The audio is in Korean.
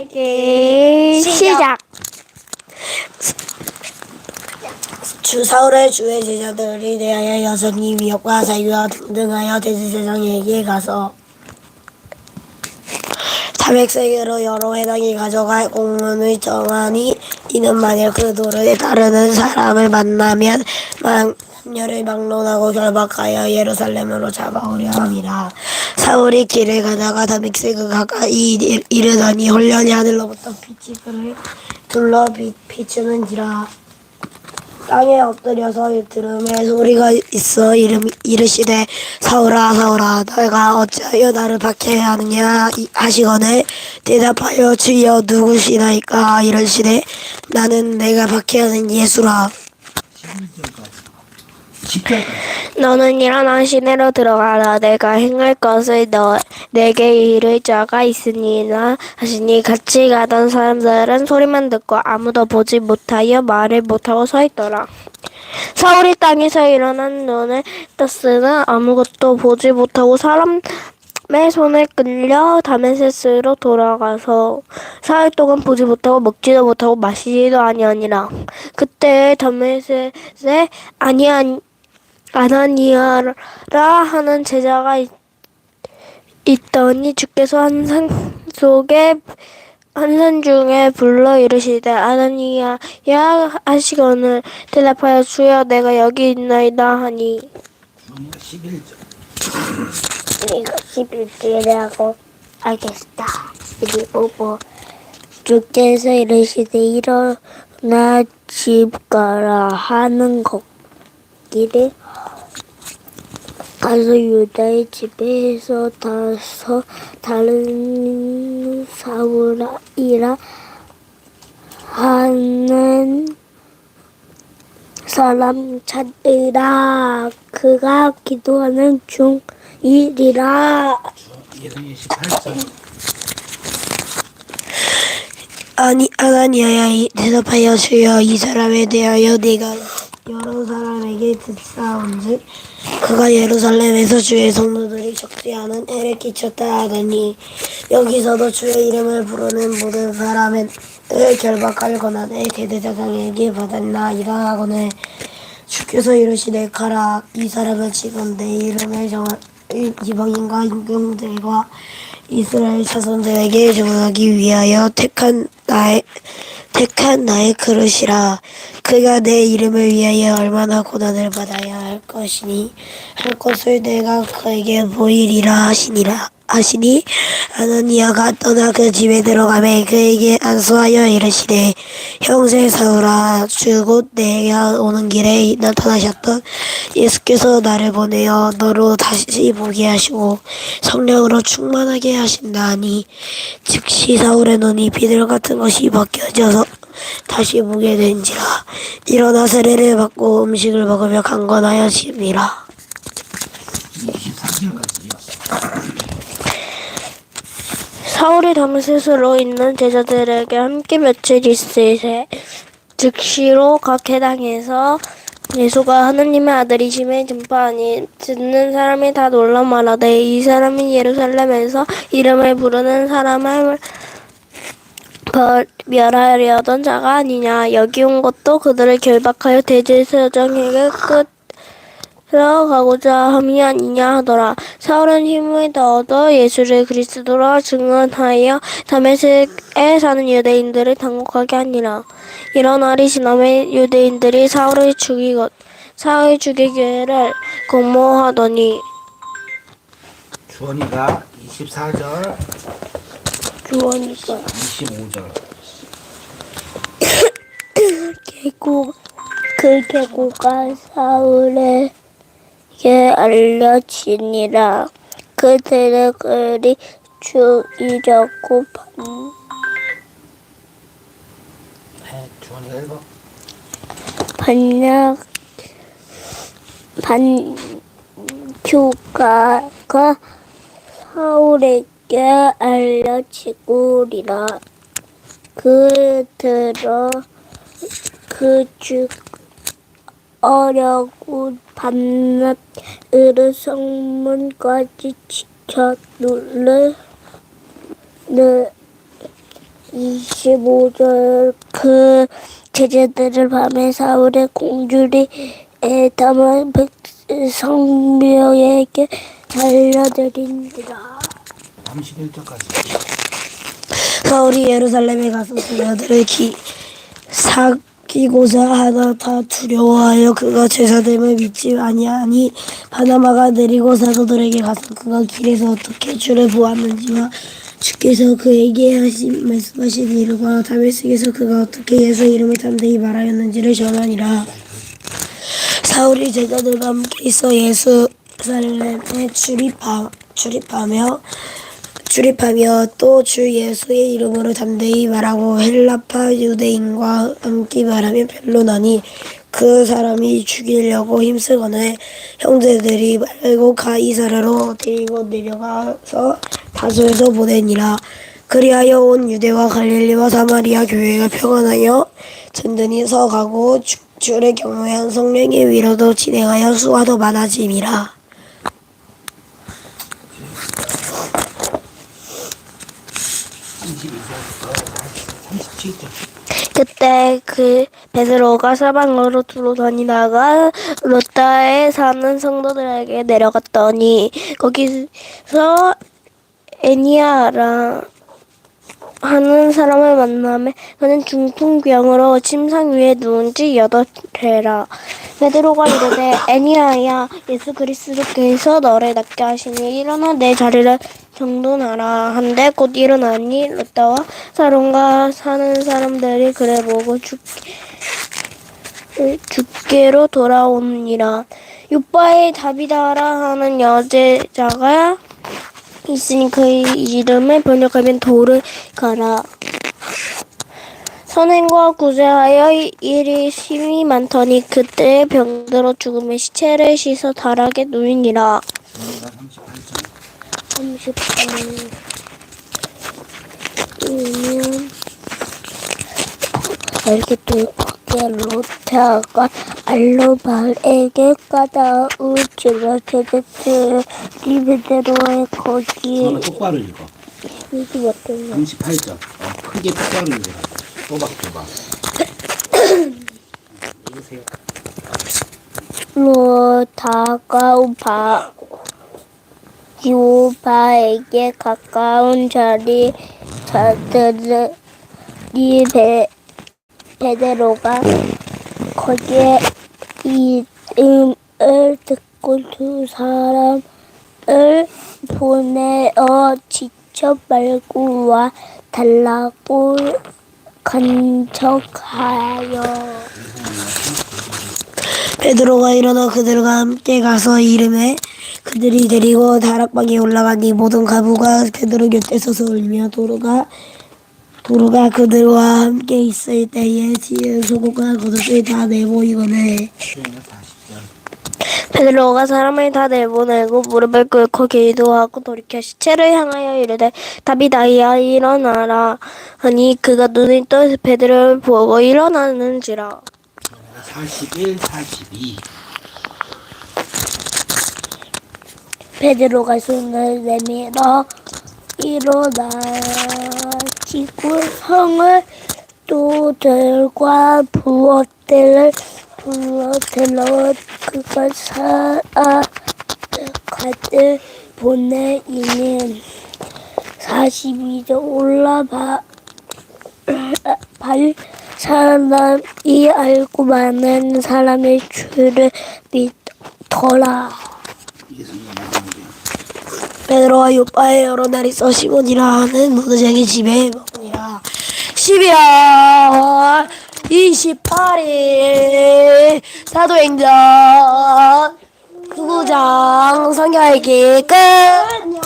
읽기 시작. 주 사울의 주의 제자들이 대하여 여성이 위협과 자유와 등등하여 대제사장에게 가서 자백세계로 여러 회당이 가져갈 공문을 정하니 이는 만일 그 도를 따르는 사람을 만나면 만녀를 막론하고 결박하여 예루살렘으로 잡아오려 함이라. 사울이 길을 가다가 다믹스그 가까이 이- 이르더니 홀련히 하늘로부터 빛이 그를 둘러 비, 비추는지라 땅에 엎드려서 들음에 소리가 있어 이름 이르시되 사울아 사울아 너가 어찌하여 나를 박해하느냐? 이- 하시거늘 대답하여 주여 누구시나이까? 이르시되 나는 내가 박해하는 예수라. 10절까지. 너는 일어나 시내로 들어가라. 내가 행할 것을 너 내게 이를 자가 있으니라 하시니 같이 가던 사람들은 소리만 듣고 아무도 보지 못하여 말을 못하고 서 있더라. 사울이 땅에서 일어난 눈을 떴으나 아무것도 보지 못하고 사람 의 손을 끌려 다메세스로 돌아가서 사흘 동안 보지 못하고 먹지도 못하고 마시지도 아니하니라. 그때 다메세스에 아니한 아나니아라 하는 제자가 있, 있더니 주께서 한산 속에 한산 중에 불러 이르시되 아나니아 야 하시거늘 대답하여 주여 내가 여기 있나이다 하니 주원이가 11절. 이거 11절이라고 알겠다 12보 주께서 이르시되 일어나 집 가라 하는 것 길에 가서 유다의 집에서 다서 다른 사울이라 하는 사람 찾으라 그가 기도하는 중이리라 예수님 18절. 아니 아나니아야 이- 대답하여 주여 이 사람에 대하여 내가 여러 사람에게 듣사온즉 그가 예루살렘에서 주의 성도들이 적대하는 해를 끼쳤다 하더니 여기서도 주의 이름을 부르는 모든 사람을 결박할 권한을 대대장에게 받았나이다 하거늘. 주께서 이르시되 가라 이 사람은 지금 내 이름을 정한 이방인과 임금들과 이스라엘 자손들에게 정하기 위하여 택한 나의 택한 나의 그릇이라. 그가 내 이름을 위하여 얼마나 고난을 받아야 할 것이니 할 것을 내가 그에게 보이리라 하시니라 하시니 아나니아가 떠나 그 집에 들어가매 그에게 안수하여 이르시되 형제 사울아 주곧 내가 오는 길에 나타나셨던 예수께서 나를 보내어 너로 다시 보게 하시고 성령으로 충만하게 하신다니 즉시 사울의 눈이 비늘 같은 것이 벗겨져서 다시 보게 된지라 일어나 세례를 받고 음식을 먹으며 강건하여지니라 24절까지 이었어. 사울이 다메세스로 있는 제자들에게 함께 며칠 있으세 즉시로 각 해당에서 예수가 하느님의 아들이심을 전파하니 듣는 사람이 다 놀라 말하되 이 사람이 예루살렘에서 이름을 부르는 사람을 벌- 멸하려던 자가 아니냐. 여기 온 것도 그들을 결박하여 대제사장에게 끝 들어가고자 함이 아니냐 하더라. 사울은 힘을 더 얻어 예수를 그리스도라 증언하여 다메섹에 사는 유대인들을 당혹하게 하니라. 이런 날이 지나면 유대인들이 사울을 죽이고 사울 죽이기를 공모하더니 주원이가 24절, 주원이가 25절. 계곡 그 계곡가 사울에 게 알려지니라 그들의 글이 주이려고 반. 반약 반주가가 사울에게 알려지고리라 그들어 그 주 어려고 밤낮 으르 성문까지 지켜 눌러 25절 그 제자들을 밤에 사울의 공주리 에 담은 성묘에게 달려드린지라 31절까지. 사울이 예루살렘에 가서 소녀들을 기, 사 귀고자 하나 다 두려워하여 그가 제사됨을 믿지 아니하니 바나마가 내리고 사도들에게 가서 그가 길에서 어떻게 주를 보았는지와 주께서 그에게 하신 말씀하신 일과 다메섹에서 그가 어떻게 예수 이름을 담대히 말하였는지를 전하니라. 사울이 제자들과 함께 있어 예루살렘에 출입하, 출입하며 출입하며 또 주 예수의 이름으로 담대히 말하고 헬라파 유대인과 함께 말하며 변론하니 그 사람이 죽이려고 힘쓰거늘 형제들이 말고 가 이사라로 데리고 내려가서 다소에서 보내니라. 그리하여 온 유대와 갈릴리와 사마리아 교회가 평안하여 든든히 서가고 주- 주를 경외한 성령의 위로도 진행하여 수화도 많아짐이라 32절부터 37절. 그때 그 베드로가 사방으로 두루 다니다가 로타에 사는 성도들에게 내려갔더니 거기서 애니아라 하는 사람을 만나매 그는 중풍병으로 침상 위에 누운 지 여덟 해라. 베드로가 이르되 애니아야 예수 그리스도께서 너를 낫게 하시니 일어나 내 자리를 정돈하라 한데 곧 일어나니 로따와 사론가 사는 사람들이 그래 보고 죽 죽게로 돌아오니라 요바에 다비다라 하는 여제자가 있으니 그의 이름을 번역하면 도를 가라. 선행과 구제하여 일이 심이 많더니 그때 병들어 죽음의 시체를 씻어 다락에 누이니라. 38절. 38. 이면 이렇게 또 로테아가 알로발에게 까다우지라 제제들이 베드로의 거기에 그러면 똑바로 읽어. 이게 어떠냐 38절. 어, 크게 똑바로 읽어. 또박또박. 읽으세요. 로다가우바 유바에게 가까운 자리 자들이 베, 베드로가 거기에 이름을 듣고 두 사람을 보내어 지쳐 말고 와 달라고 간척하여. 베드로가 일어나 그들과 함께 가서 이름에 그들이 데리고 다락방에 올라가니 모든 가부가 베드로 곁에 서서 울며 도로가 도로가 그들과 함께 있을 때에 지은 속옷과 겉옷을 다 내보이거늘 수행을 40절. 베드로가 사람을 다 내보내고 무릎을 꿇고 기도하고 돌이켜 시체를 향하여 이르되 다비다이야 일어나라 하니 그가 눈을 떠 베드로를 보고 일어나는지라 41, 42. 베드로가 손을 내밀어 일어나지고 성을 또 들과 부엌들을 불러들어 그가 사가들 보내이는 42절 올라봐 발 사람이 알고 많은 사람의 주를 믿더라. 베드로와 요파에 여러 날 있어 시몬이라 하는 무드쟁이 집에 먹으니라. 12월 28일 사도행전 9장 성경 읽기 끝. 안녕